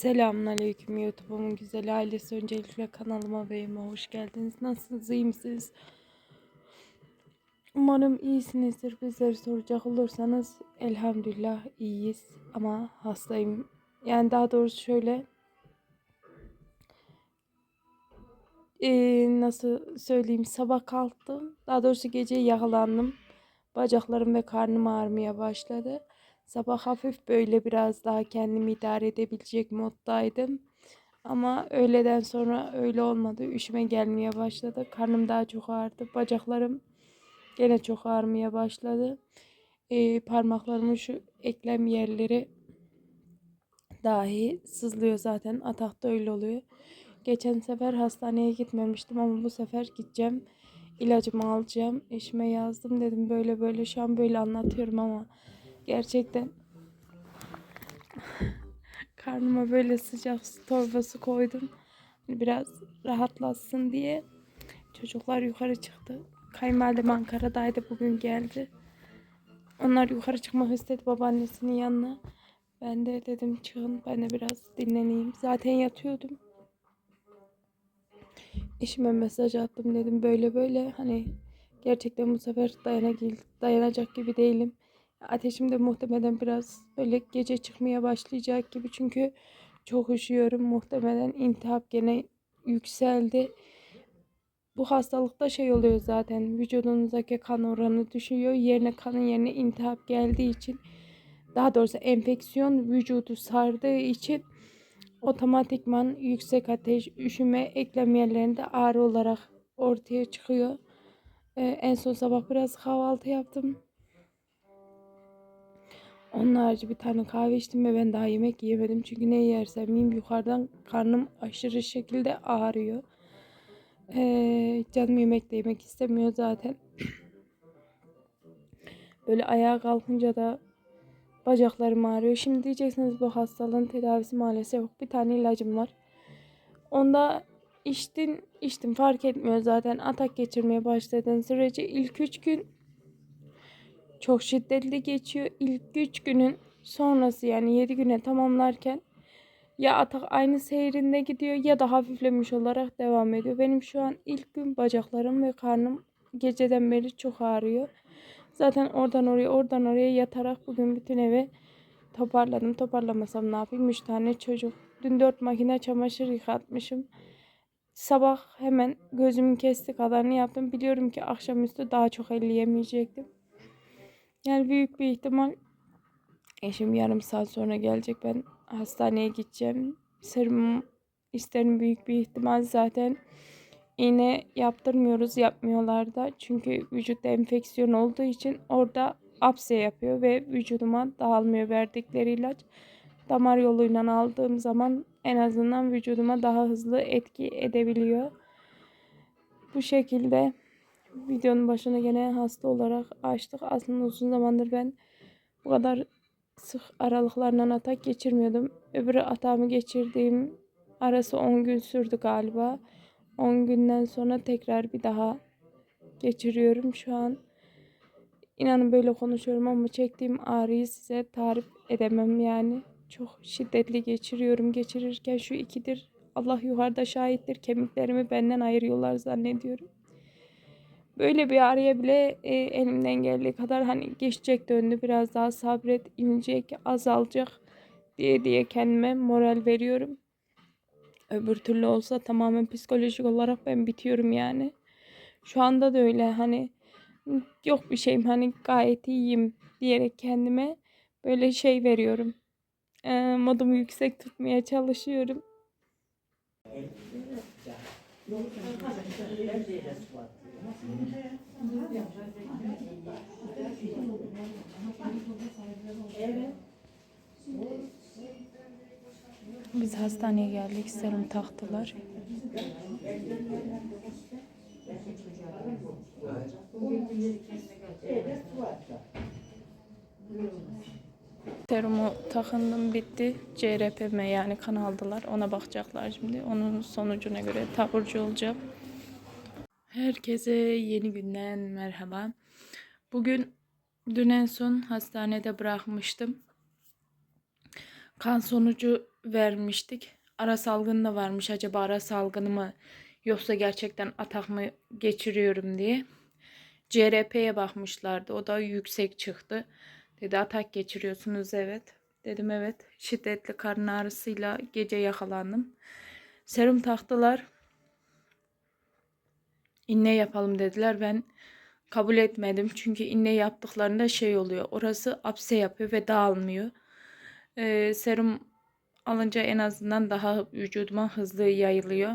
Selamünaleyküm YouTube'umun güzel ailesi. Öncelikle kanalıma ve hoş geldiniz. Nasılsınız? iyi misiniz? Umarım iyisinizdir. Bizleri soracak olursanız elhamdülillah iyiyiz. Ama hastayım. Yani daha doğrusu şöyle Ee, nasıl söyleyeyim sabah kalktım. Daha doğrusu gece yakalandım. Bacaklarım ve karnım ağrımaya başladı. Sabah hafif böyle biraz daha kendimi idare edebilecek moddaydım. Ama öğleden sonra öyle olmadı. Üşüme gelmeye başladı. Karnım daha çok ağrıdı. Bacaklarım gene çok ağrımaya başladı. Ee, parmaklarımın şu eklem yerleri dahi sızlıyor zaten. Atakta öyle oluyor. Geçen sefer hastaneye gitmemiştim ama bu sefer gideceğim. İlacımı alacağım. Eşime yazdım dedim böyle böyle şu an böyle anlatıyorum ama gerçekten karnıma böyle sıcak su torbası koydum. Biraz rahatlatsın diye. Çocuklar yukarı çıktı. Kayınvalidem Ankara'daydı bugün geldi. Onlar yukarı çıkmak istedi babaannesinin yanına. Ben de dedim çıkın ben de biraz dinleneyim. Zaten yatıyordum. Eşime mesaj attım dedim böyle böyle hani gerçekten bu sefer dayanacak gibi değilim. Ateşim de muhtemelen biraz böyle gece çıkmaya başlayacak gibi çünkü çok üşüyorum. Muhtemelen intihap gene yükseldi. Bu hastalıkta şey oluyor zaten vücudunuzdaki kan oranı düşüyor. Yerine kanın yerine intihap geldiği için daha doğrusu enfeksiyon vücudu sardığı için otomatikman yüksek ateş, üşüme, eklem yerlerinde ağrı olarak ortaya çıkıyor. Ee, en son sabah biraz kahvaltı yaptım. Onun harici bir tane kahve içtim ve ben daha yemek yiyemedim. Çünkü ne yersem yiyeyim yukarıdan karnım aşırı şekilde ağrıyor. Ee, canım yemek de yemek istemiyor zaten. Böyle ayağa kalkınca da bacaklarım ağrıyor. Şimdi diyeceksiniz bu hastalığın tedavisi maalesef yok. Bir tane ilacım var. Onda içtin, içtim fark etmiyor zaten. Atak geçirmeye başladığın sürece ilk 3 gün çok şiddetli geçiyor. İlk 3 günün sonrası yani 7 güne tamamlarken ya atak aynı seyrinde gidiyor ya da hafiflemiş olarak devam ediyor. Benim şu an ilk gün bacaklarım ve karnım geceden beri çok ağrıyor. Zaten oradan oraya oradan oraya yatarak bugün bütün evi toparladım. Toparlamasam ne yapayım? 3 tane çocuk. Dün 4 makine çamaşır yıkatmışım. Sabah hemen gözümün kesti kadarını yaptım. Biliyorum ki akşamüstü daha çok elleyemeyecektim. Yani büyük bir ihtimal eşim yarım saat sonra gelecek. Ben hastaneye gideceğim. Serum isterim büyük bir ihtimal zaten iğne yaptırmıyoruz yapmıyorlar da çünkü vücutta enfeksiyon olduğu için orada apse yapıyor ve vücuduma dağılmıyor verdikleri ilaç damar yoluyla aldığım zaman en azından vücuduma daha hızlı etki edebiliyor. Bu şekilde videonun başına gene hasta olarak açtık. Aslında uzun zamandır ben bu kadar sık aralıklarla atak geçirmiyordum. Öbürü atağımı geçirdiğim arası 10 gün sürdü galiba. 10 günden sonra tekrar bir daha geçiriyorum şu an. İnanın böyle konuşuyorum ama çektiğim ağrıyı size tarif edemem yani. Çok şiddetli geçiriyorum. Geçirirken şu ikidir. Allah yukarıda şahittir. Kemiklerimi benden ayırıyorlar zannediyorum. Böyle bir ağrıya bile e, elimden geldiği kadar hani geçecek döndü. Biraz daha sabret, inecek, azalacak diye diye kendime moral veriyorum. Öbür türlü olsa tamamen psikolojik olarak ben bitiyorum yani. Şu anda da öyle hani yok bir şeyim hani gayet iyiyim diyerek kendime böyle şey veriyorum. E, modumu yüksek tutmaya çalışıyorum. Biz hastaneye geldik. Serum taktılar. Serumu takındım bitti. CRPM yani kan aldılar. Ona bakacaklar şimdi. Onun sonucuna göre taburcu olacağım. Herkese yeni günden merhaba. Bugün dün en son hastanede bırakmıştım. kan sonucu vermiştik. Ara salgını da varmış. Acaba ara salgını mı yoksa gerçekten atak mı geçiriyorum diye. CRP'ye bakmışlardı. O da yüksek çıktı. Dedi atak geçiriyorsunuz evet. Dedim evet. Şiddetli karın ağrısıyla gece yakalandım. Serum taktılar. İnne yapalım dediler. Ben kabul etmedim. Çünkü inne yaptıklarında şey oluyor. Orası apse yapıyor ve dağılmıyor. Ee, serum alınca en azından daha vücuduma hızlı yayılıyor.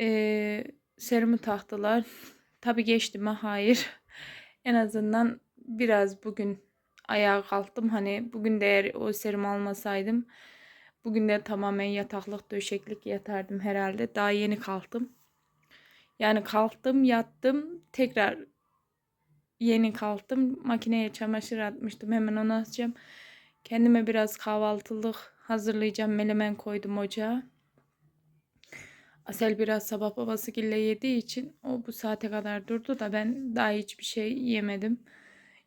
Ee, serumu taktılar. Tabii geçti mi? Hayır. En azından biraz bugün ayağa kalktım. Hani bugün de eğer o serum almasaydım bugün de tamamen yataklık döşeklik yatardım herhalde. Daha yeni kalktım. Yani kalktım yattım tekrar yeni kalktım. Makineye çamaşır atmıştım. Hemen onu asacağım. Kendime biraz kahvaltılık hazırlayacağım. Melemen koydum ocağa. Asel biraz sabah babası gille yediği için o bu saate kadar durdu da ben daha hiçbir şey yemedim.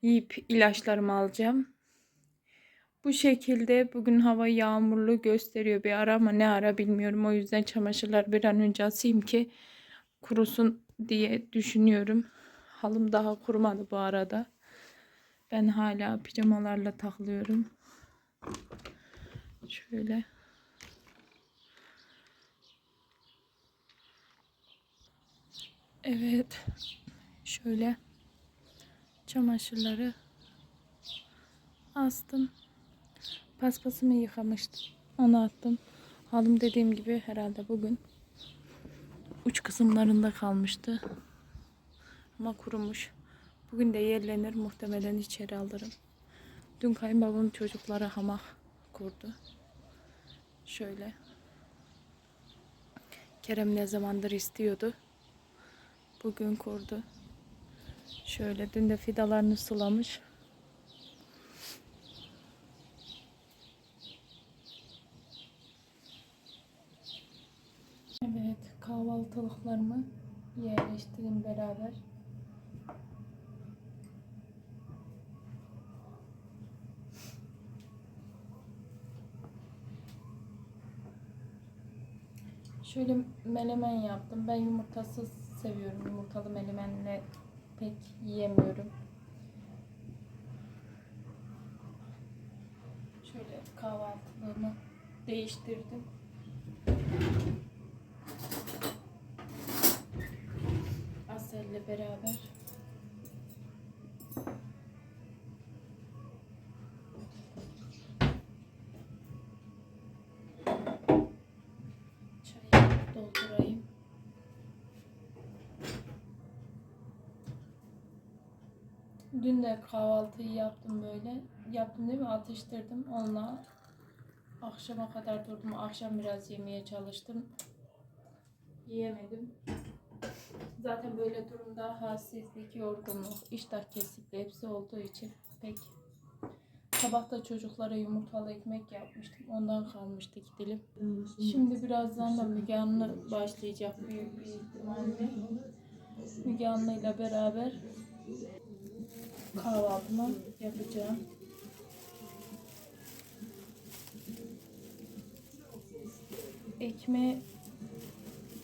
Yiyip ilaçlarımı alacağım. Bu şekilde bugün hava yağmurlu gösteriyor bir ara ama ne ara bilmiyorum. O yüzden çamaşırlar bir an önce asayım ki kurusun diye düşünüyorum. Halım daha kurumadı bu arada. Ben hala pijamalarla takılıyorum. Şöyle. Evet. Şöyle çamaşırları astım. Paspasımı yıkamıştım. Onu attım. Halım dediğim gibi herhalde bugün uç kısımlarında kalmıştı. Ama kurumuş. Bugün de yerlenir. Muhtemelen içeri alırım. Dün kayınbabam çocuklara hamak kurdu. Şöyle. Kerem ne zamandır istiyordu. Bugün kurdu. Şöyle dün de fidalarını sulamış. Evet, kahvaltılıklarımı yerleştireyim beraber. Şöyle menemen yaptım. Ben yumurtasız seviyorum. Yumurtalı menemenle pek yiyemiyorum. Şöyle kahvaltılığımı değiştirdim. Asel'le beraber. Çayı. Dün de kahvaltıyı yaptım böyle. Yaptım değil mi? Atıştırdım. Onunla akşama kadar durdum. Akşam biraz yemeye çalıştım. Yiyemedim. Zaten böyle durumda halsizlik, yorgunluk, iştah kesikliği hepsi olduğu için pek Sabah da çocuklara yumurtalı ekmek yapmıştım. Ondan kalmıştı iki dilim. Şimdi birazdan da Müge Anlı başlayacak büyük bir ihtimalle. Müge Anlı ile beraber kahvaltımı yapacağım. Ekmeği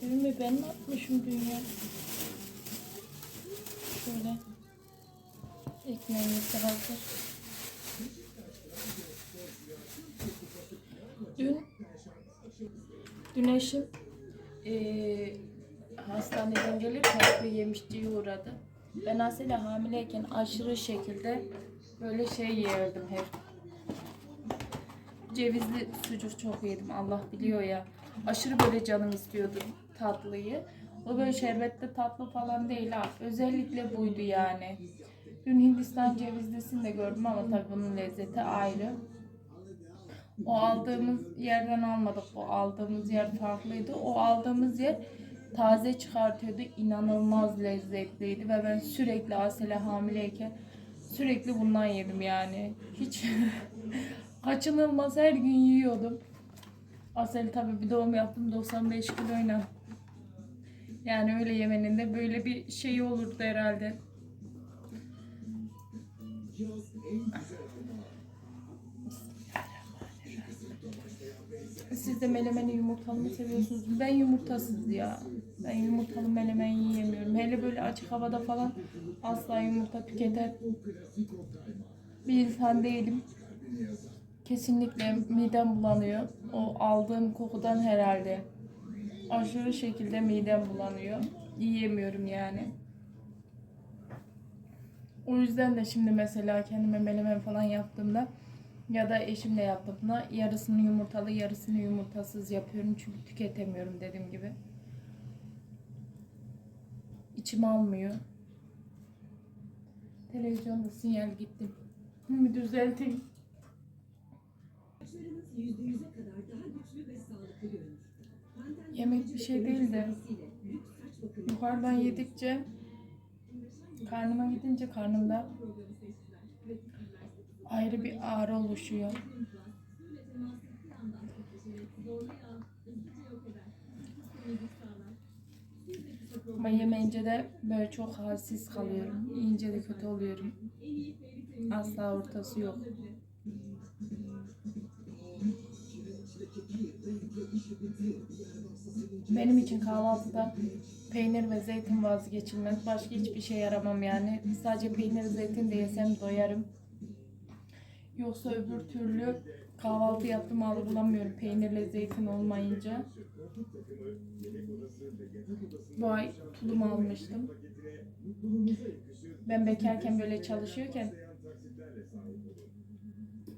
Düğümü ben mi atmışım dünya? Şöyle. Ekmeğimiz de hazır. Dün Dün eşim eee hastaneden gelirken bir yemişçiye uğradı. Ben aslında hamileyken aşırı şekilde böyle şey yerdim hep. Cevizli sucuk çok yedim Allah biliyor ya. Aşırı böyle canım istiyordu tatlıyı. O böyle şerbetli tatlı falan değil ha. Özellikle buydu yani. Dün Hindistan cevizlisini de gördüm ama tabii bunun lezzeti ayrı. O aldığımız yerden almadık. O aldığımız yer farklıydı. O aldığımız yer taze çıkartıyordu. İnanılmaz lezzetliydi ve ben sürekli Asele hamileyken sürekli bundan yedim yani. Hiç kaçınılmaz her gün yiyordum. Asel tabii bir doğum yaptım 95 kiloyla. Yani öyle yemenin de böyle bir şey olurdu herhalde. Siz de melemeni yumurtalı mı seviyorsunuz? Ben yumurtasız ya. Ben yumurtalı melemen yiyemiyorum. Hele böyle açık havada falan asla yumurta tüketen bir insan değilim. Kesinlikle midem bulanıyor. O aldığım kokudan herhalde. Aşırı şekilde midem bulanıyor. Yiyemiyorum yani. O yüzden de şimdi mesela kendime menemen falan yaptığımda ya da eşimle yaptığımda yarısını yumurtalı yarısını yumurtasız yapıyorum çünkü tüketemiyorum dediğim gibi. İçim almıyor. Televizyonda sinyal gitti. Bir düzelteyim. Yemek bir şey değil de yukarıdan yedikçe karnıma gidince karnımda ayrı bir ağrı oluşuyor. Ben yemeyince de böyle çok halsiz kalıyorum. Yiyince de kötü oluyorum. Asla ortası yok. Benim için kahvaltıda peynir ve zeytin vazgeçilmez. Başka hiçbir şey yaramam yani. Sadece peynir zeytin de yesem doyarım. Yoksa öbür türlü kahvaltı yaptım algılamıyorum peynirle zeytin olmayınca. Bu ay tulum almıştım. Ben bekarken böyle çalışıyorken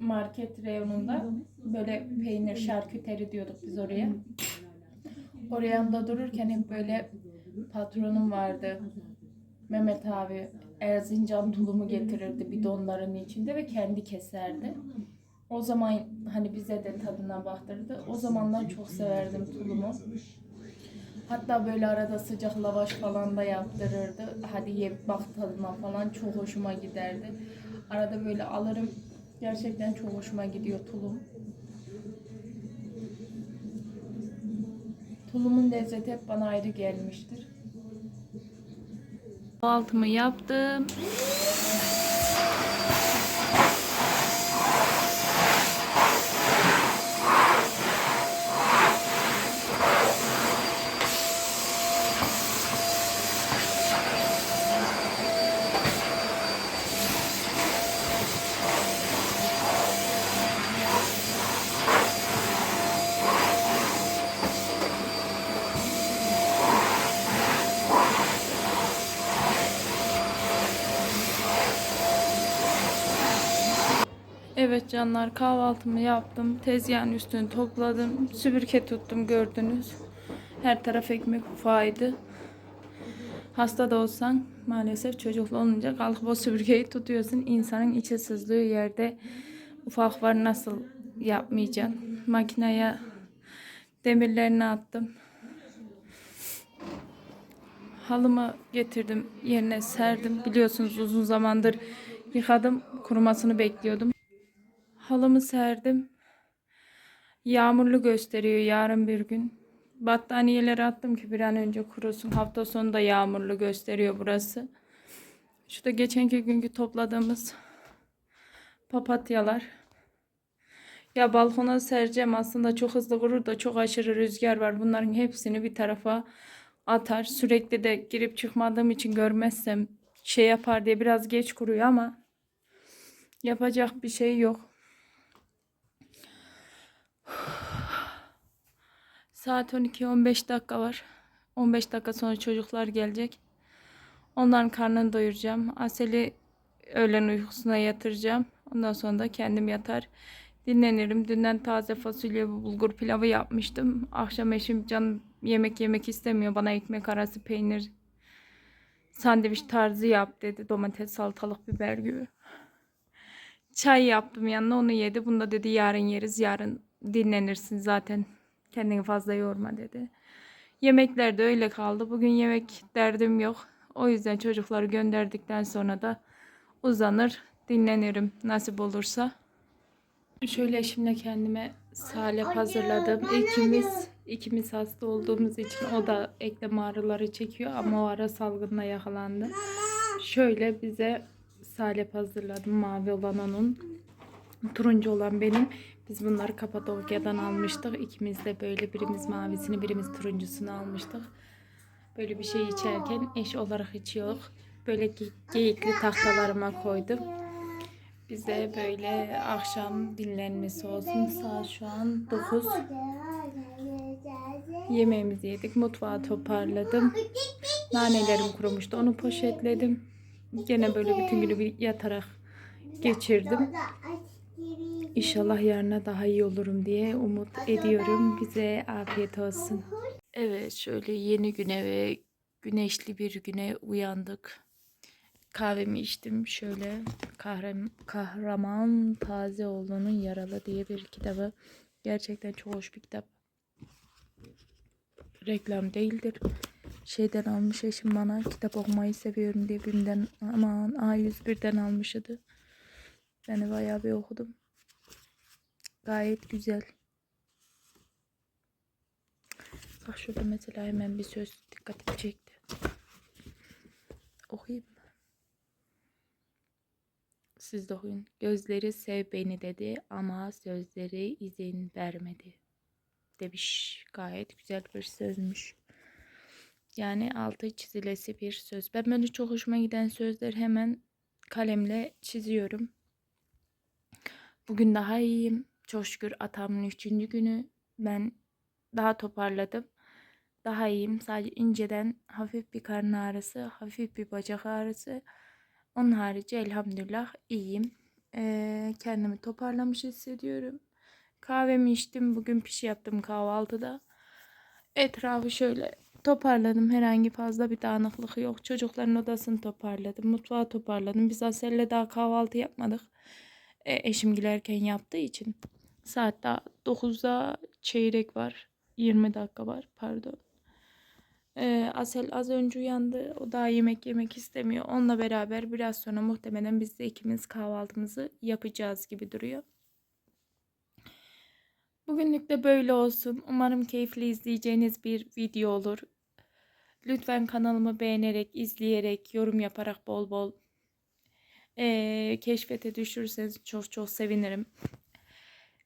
market reyonunda böyle peynir şarküteri diyorduk biz oraya. Oraya yanında dururken hep böyle patronum vardı. Mehmet abi Erzincan tulumu getirirdi bidonların içinde ve kendi keserdi. O zaman hani bize de tadına baktırdı. O zamanlar çok severdim tulumu. Hatta böyle arada sıcak lavaş falan da yaptırırdı. Hadi ye bak tadına falan çok hoşuma giderdi. Arada böyle alırım. Gerçekten çok hoşuma gidiyor tulum. Tulumun lezzeti hep bana ayrı gelmiştir. Altımı yaptım. Evet canlar kahvaltımı yaptım. Tezgahın üstünü topladım. Süpürge tuttum gördünüz. Her taraf ekmek ufağıydı. Hasta da olsan maalesef çocuklu olunca kalkıp o süpürgeyi tutuyorsun. İnsanın içi sızlıyor yerde. Ufak var nasıl yapmayacaksın. Makineye demirlerini attım. Halımı getirdim yerine serdim. Biliyorsunuz uzun zamandır yıkadım. Kurumasını bekliyordum. Halımı serdim. Yağmurlu gösteriyor yarın bir gün. Battaniyeleri attım ki bir an önce kurusun. Hafta sonu da yağmurlu gösteriyor burası. Şu da geçenki günkü topladığımız papatyalar. Ya balkona sereceğim aslında çok hızlı kurur da çok aşırı rüzgar var. Bunların hepsini bir tarafa atar. Sürekli de girip çıkmadığım için görmezsem şey yapar diye biraz geç kuruyor ama yapacak bir şey yok. Saat 12 15 dakika var. 15 dakika sonra çocuklar gelecek. Onların karnını doyuracağım. Asel'i öğlen uykusuna yatıracağım. Ondan sonra da kendim yatar. Dinlenirim. Dünden taze fasulye bulgur pilavı yapmıştım. Akşam eşim can yemek yemek istemiyor. Bana ekmek arası peynir sandviç tarzı yap dedi. Domates, salatalık, biber gibi. Çay yaptım yanına onu yedi. Bunu da dedi yarın yeriz. Yarın dinlenirsin zaten. Kendini fazla yorma dedi. Yemekler de öyle kaldı. Bugün yemek derdim yok. O yüzden çocukları gönderdikten sonra da uzanır, dinlenirim nasip olursa. Şöyle eşimle kendime salep hazırladım. İkimiz ikimiz hasta olduğumuz için o da eklem ağrıları çekiyor ama o ara salgınla yakalandı. Şöyle bize salep hazırladım. Mavi olan onun, turuncu olan benim. Biz bunları Kapadokya'dan almıştık. İkimiz de böyle birimiz mavisini birimiz turuncusunu almıştık. Böyle bir şey içerken eş olarak içiyor. Böyle ge- geyikli tahtalarıma koydum. Bize böyle akşam dinlenmesi olsun. Saat şu an 9. Yemeğimizi yedik. Mutfağı toparladım. Nanelerim kurumuştu. Onu poşetledim. Gene böyle bütün günü bir yatarak geçirdim. İnşallah yarına daha iyi olurum diye umut ediyorum. Bize afiyet olsun. Evet şöyle yeni güne ve güneşli bir güne uyandık. Kahvemi içtim şöyle Kahram Kahraman Tazeoğlu'nun Yaralı diye bir kitabı. Gerçekten çok hoş bir kitap. Reklam değildir. Şeyden almış eşim bana kitap okumayı seviyorum diye birinden aman A101'den almışydı. Ben de bayağı bir okudum. Gayet güzel. Bak şurada mesela hemen bir söz dikkatimi çekti. Okuyayım mı? Siz de okuyun. Gözleri sev beni dedi ama sözleri izin vermedi. Demiş. Gayet güzel bir sözmüş. Yani altı çizilesi bir söz. Ben böyle çok hoşuma giden sözler hemen kalemle çiziyorum. Bugün daha iyiyim. Çok şükür atamın üçüncü günü. Ben daha toparladım. Daha iyiyim. Sadece inceden hafif bir karın ağrısı, hafif bir bacak ağrısı. Onun harici elhamdülillah iyiyim. Ee, kendimi toparlamış hissediyorum. Kahvemi içtim. Bugün pişi yaptım kahvaltıda. Etrafı şöyle toparladım. Herhangi fazla bir dağınıklık yok. Çocukların odasını toparladım. Mutfağı toparladım. Biz Asel'le daha kahvaltı yapmadık. E, eşim giderken yaptığı için. Saat daha 9'da çeyrek var. 20 dakika var pardon. E, Asel az önce uyandı. O daha yemek yemek istemiyor. Onunla beraber biraz sonra muhtemelen biz de ikimiz kahvaltımızı yapacağız gibi duruyor. Bugünlük de böyle olsun. Umarım keyifli izleyeceğiniz bir video olur. Lütfen kanalımı beğenerek, izleyerek, yorum yaparak bol bol eee, keşfete düşürürseniz çok çok sevinirim.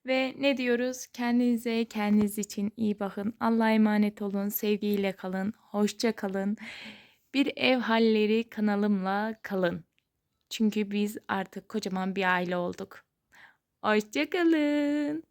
Ve ne diyoruz? Kendinize, kendiniz için iyi bakın. Allah'a emanet olun. Sevgiyle kalın. Hoşça kalın. Bir ev halleri kanalımla kalın. Çünkü biz artık kocaman bir aile olduk. Hoşça kalın.